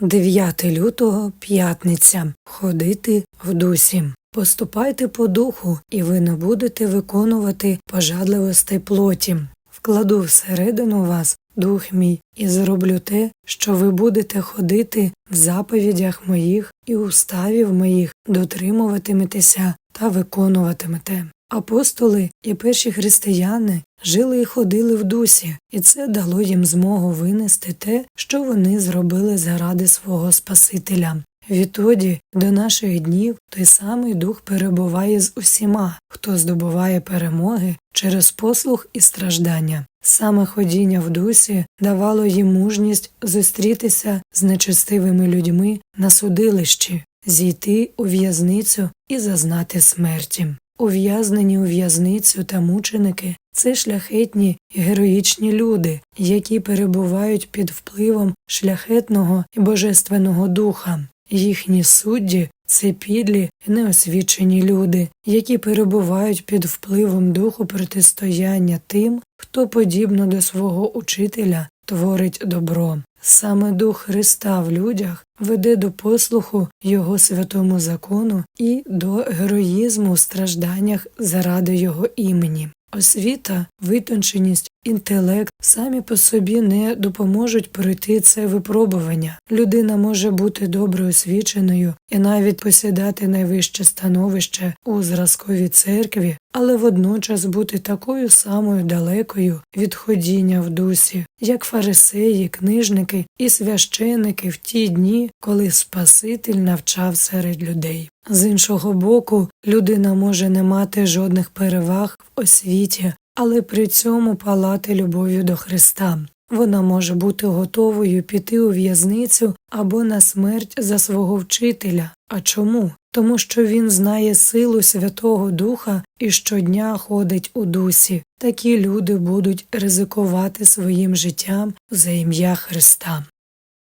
9 лютого п'ятниця. Ходити в дусі. Поступайте по духу, і ви не будете виконувати пожадливостей плоті. Вкладу всередину вас дух мій, і зроблю те, що ви будете ходити в заповідях моїх і уставів моїх, дотримуватиметеся та виконуватимете. Апостоли і перші християни жили і ходили в дусі, і це дало їм змогу винести те, що вони зробили заради свого Спасителя. Відтоді до наших днів той самий дух перебуває з усіма, хто здобуває перемоги через послух і страждання. Саме ходіння в дусі давало їм мужність зустрітися з нечестивими людьми на судилищі, зійти у в'язницю і зазнати смерті. Ув'язнені у в'язницю та мученики це шляхетні і героїчні люди, які перебувають під впливом шляхетного і божественного духа. Їхні судді це підлі і неосвічені люди, які перебувають під впливом духу протистояння тим, хто подібно до свого учителя творить добро. Саме дух Христа в людях веде до послуху Його святому закону і до героїзму в стражданнях заради Його імені. Освіта, витонченість, інтелект самі по собі не допоможуть пройти це випробування. Людина може бути добре освіченою і навіть посідати найвище становище у зразковій церкві, але водночас бути такою самою далекою від ходіння в дусі, як фарисеї, книжники і священики в ті дні, коли Спаситель навчав серед людей. З іншого боку, людина може не мати жодних переваг в освіті, але при цьому палати любов'ю до Христа. Вона може бути готовою піти у в'язницю або на смерть за свого вчителя. А чому? Тому що він знає силу Святого Духа і щодня ходить у дусі. Такі люди будуть ризикувати своїм життям за ім'я Христа.